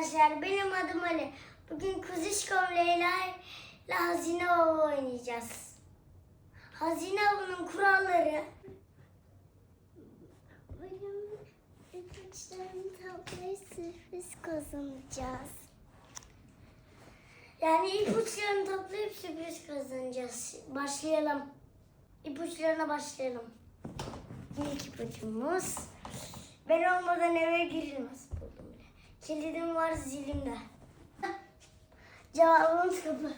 arkadaşlar. Benim adım Ali. Bugün Kuzişkom Leyla ile Hazine Avı oynayacağız. Hazine Avı'nın kuralları Bugün ipuçlarını toplayıp sürpriz kazanacağız. yani ipuçlarını toplayıp sürpriz kazanacağız. Başlayalım. İpuçlarına başlayalım. İlk ipucumuz ben olmadan eve girilmez. Kilidim var zilimde. Cevabımız kapı.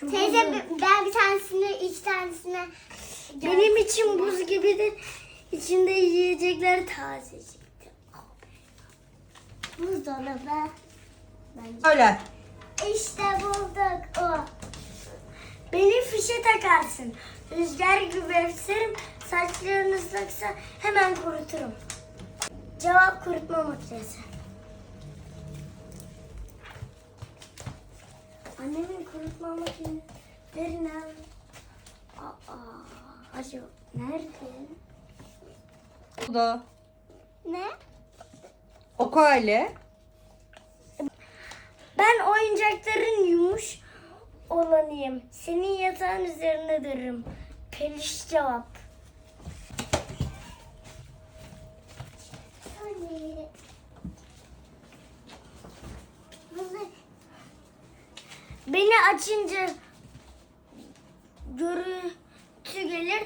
Çok Teyze ben bir tanesini, iki tanesine Benim için buz gibidir. İçinde yiyecekler tazeciktir. buzdolabı. Öyle. İşte bulduk o. Beni fişe takarsın. Rüzgar gibi eserim. Saçların ıslaksa hemen kuruturum. Cevap kurutma makinesi. Annemin kurutma makineleri nerede? Aa, acaba nerede? Bu da Ne? oku Ali. Ben oyuncakların yumuş olanıyım. Senin yatağın üzerinde dururum. Peliş cevap. Hani... Bunu Beni açınca görüntü gelir.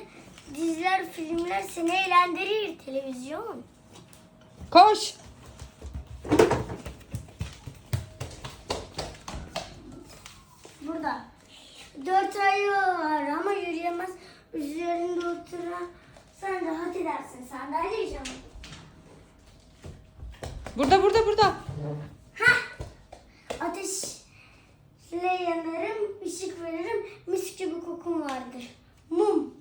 Diziler, filmler seni eğlendirir. Televizyon. Koş. Burada. Dört ayağı var ama yürüyemez. Üzerinde oturan sen rahat edersin. Sandalye canım. Burada burada burada. Hah! Ateşle yanarım, ışık veririm, mis gibi kokum vardır. Mum.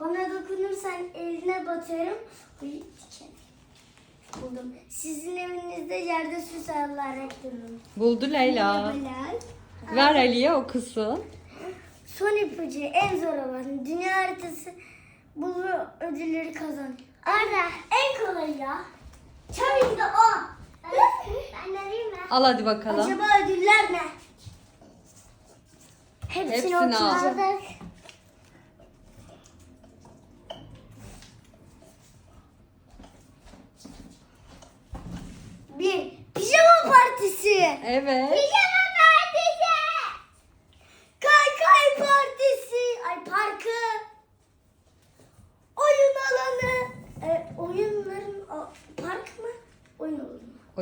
Bana dokunursan eline batarım. Buldum. Sizin evinizde yerde süs alarak dururum. Buldu Leyla. Ver Ali'ye okusun. Son ipucu en zor olan dünya haritası bulur ödülleri kazan. Arda en kolay ya. Tabii ki de o. ben vereyim mi? Al hadi bakalım. Acaba ödüller ne? Hepsini, Hepsini al. Bir, pijama partisi. Evet. Pijama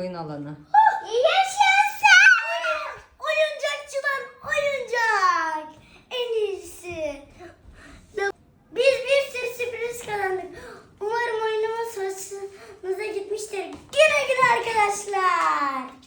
alanı mı? Oyun alanı. Yaşasın. Oyuncakçıdan oyuncak. En iyisi. Biz bir sürpriz kazandık. Umarım oyunumuz hoşunuza gitmiştir. Güle güle arkadaşlar.